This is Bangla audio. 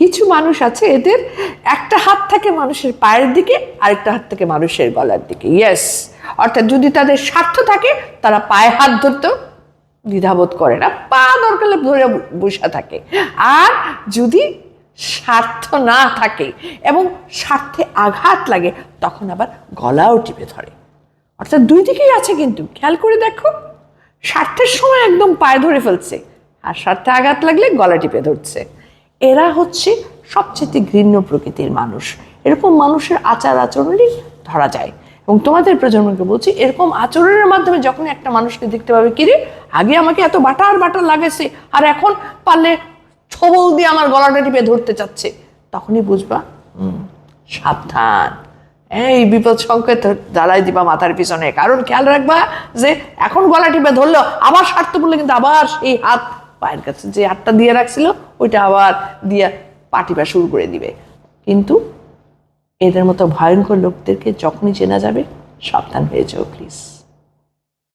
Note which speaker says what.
Speaker 1: কিছু মানুষ আছে, এদের একটা হাত থাকে মানুষের পায়ের দিকে, আরেকটা হাত থাকে মানুষের গলার দিকে। ইয়েস অর্থাৎ যদি তাদের স্বার্থ থাকে, তারা পায়ে হাত ধরতেও দ্বিধাবোধ করে না, পা দরকার ধরে বসে থাকে। আর যদি স্বার্থ না থাকে এবং স্বার্থে আঘাত লাগে, তখন আবার গলাও টিপে ধরে। অর্থাৎ দুই দিকেই আছে কিন্তু, খেয়াল করে দেখো, স্বার্থের সময় একদম পায়ে ধরে ফেলছে, আর স্বার্থে আঘাত লাগলে গলা টিপে ধরছে। এরা হচ্ছে সবচেয়ে ঘৃণ্য প্রকৃতির মানুষ। এরকম মানুষের আচার আচরণই ধরা যায়। এবং তোমাদের প্রজন্মকে বলছি, এরকম আচরণের মাধ্যমে যখন একটা মানুষকে দেখতে পাবে, কিরে, আগে আমাকে এত বাটার বাটার লাগাইছে আর এখন পারলে ছবল দিয়ে আমার গলাটা টিপে ধরতে চাচ্ছে। তখনই বুঝবা সাবধান। এই বিপদ সংকেত জ্বালাই দিবা মাথার পিছনে। কারণ খেয়াল রাখবা যে এখন গলা টিপে ধরলো, আবার স্বার্থ বললে কিন্তু আবার সেই হাত পায়ের কাছে যে আটটা দিয়ে রাখছিল, ওইটা আবার দিয়ে পাটিবা শুরু করে দিবে। কিন্তু এদের মতো ভয়ঙ্কর লোকদেরকে যখনই চেনা যাবে, সাবধান হয়ে যাও প্লিজ